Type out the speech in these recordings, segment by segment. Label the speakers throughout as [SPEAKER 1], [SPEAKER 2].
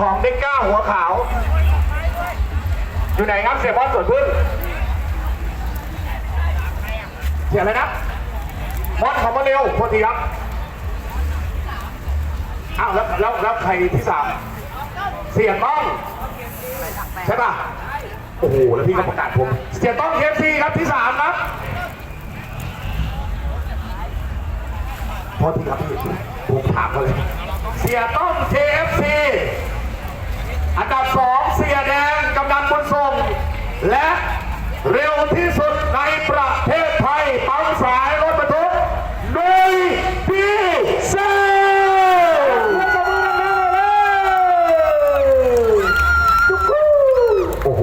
[SPEAKER 1] ของเด็กก้าหัวขาว อยู่ไหนครับเสียบอลสวนพึ่งเสียอะไรนะมอสของมาเร็วโทษทีครับอ้าวแล้วแล้วแล้วใครที่สามเสียต้องใช่ป่ะโอ้โหแล้วพี่ก็ประกาศผมเสียต้องเคฟซีครับที่สามครับโทษทีครับพี่ผมถามมาเลยเสียต้องเคฟซีอันดับสองเสียแดงกำนันบุญทรง และเร็วที่สุดในประเทศไทยปั๊มสายรถบรรทุกโดยดีเซลโอ้โห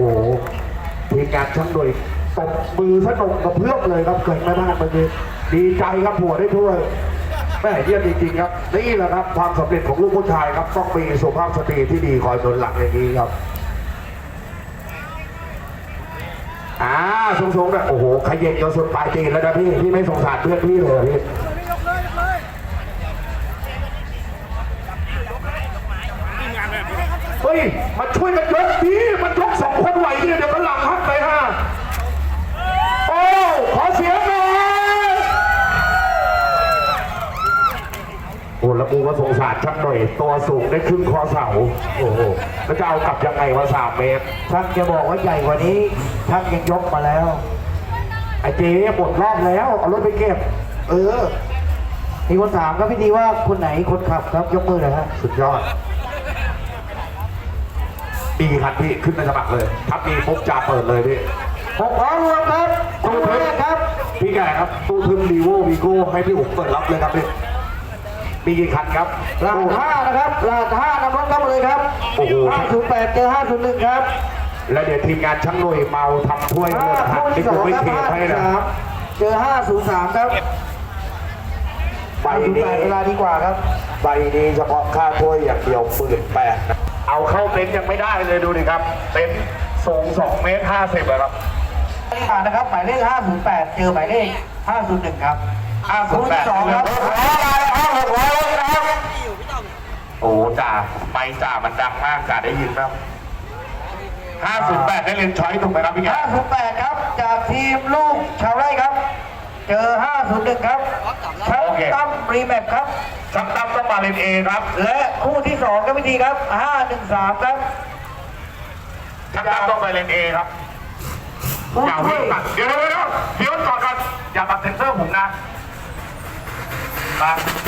[SPEAKER 1] ทีมงานช่างโดยตบมือสนุกกับเพื่อนเลยครับเกิดไม่ได้เมื่อกี้ดีใจครับผัวได้ถ้วยแม่เยี่ยมจริงๆครับ นี่แหละครับความสำเร็จของลูกผู้ชายครับ ต้องมีสุภาพสตรีที่ดีคอยหนุนหลังอย่างนี้ครับ อ่าสูงๆนะโอ้โหขยเย็นจนสุดปลายตีนแล้วนะพี่พี่ไม่สงสารเพื่อนพี่เลยเหรอพี่เฮ้ยมาช่วยกันยกดีมันยกสองคนไหวนี่เดี๋ยวมันหลังหักไปฮะโอ้ ขอเสียงหน่อย โอ้แล้วกูก็สงสารชักหน่อย ตัวสูงได้ครึ่งคอเสา โอ้โห แล้วจะเอากลับยังไงวะสามเมตร
[SPEAKER 2] ช่างจะบอกว่าใหญ่กว่านี้ช่างยังยกมาแล้ว
[SPEAKER 1] ไอ้เจ๊หมดรอบแล้ว เอารถไปเก็บ เออ
[SPEAKER 2] มีคนถามครับพี่ดีว่าคนไหนคนขับครับยกมือหน่อยฮะ
[SPEAKER 1] สุดยอดดีครับพี่ ขึ้นไปสมัครเลยถ้ามีปุ๊บจ่าเปิดเลยพี่
[SPEAKER 2] หกล้อรวมครับตู้แรกครับ
[SPEAKER 1] พี่แก่ครับตู้ทึมรีโววีโก้ให้พี่อุ๋มเปิดรับเลยครับพี่ มีกี่คันครับ
[SPEAKER 2] ลาดห้านะครับลาดห้านำรถเข้ามาเลยครับ
[SPEAKER 1] โอ้โห
[SPEAKER 2] 508เจอ501ครับ
[SPEAKER 1] แล้วเดี๋ยวทีมงานช่างหน่วยเมาทำถ้วย
[SPEAKER 2] ห้า
[SPEAKER 1] เลือดหัก
[SPEAKER 2] คู่
[SPEAKER 1] ที่
[SPEAKER 2] ที่ส
[SPEAKER 1] กู
[SPEAKER 2] อง
[SPEAKER 1] ไม่
[SPEAKER 2] ครับ
[SPEAKER 1] เทให้นะ
[SPEAKER 2] 503เจอ503ครับ
[SPEAKER 1] ใบนี้
[SPEAKER 2] 508เวลาดีกว่าครับ
[SPEAKER 1] ใบนี้เฉพาะค่าถ้วยอย่างเดียวหมื่นแปดนะเอาเข้าเต็นท์ยังไม่ได้เลยดูดิครับ เต็นท์สูง2เมตร50อะครับ
[SPEAKER 2] ผ่านนะครับหมายเลข508เจอหมายเลข501ครับ คู่ที่สองครับ
[SPEAKER 1] โอ้จ่าไปจ่ามันดังมากจ่าได้ยินไหม508ได้เรียนช้อยถูกไหมครับพี่แก
[SPEAKER 2] 508ครับ จากทีมลูกชาวไร่ครับ เจอ501ครับชักตั้มรีแมปครับ
[SPEAKER 1] ชักตั้มต้องมาเรียนเอครับ
[SPEAKER 2] และคู่ที่2ครับพี่ดีครับ513ครับ
[SPEAKER 1] ชักตั้มต้องไปเรียนเอครับ
[SPEAKER 2] คู่
[SPEAKER 1] อย่า
[SPEAKER 2] ช่
[SPEAKER 1] วิ่
[SPEAKER 2] ว
[SPEAKER 1] ง
[SPEAKER 2] ย
[SPEAKER 1] ตัดเดี๋ยวเดี๋ยวเดี๋ยวเดี๋ยวก่อนก่อนอย่าตัดเซ็นเซอร์ผมนะ มา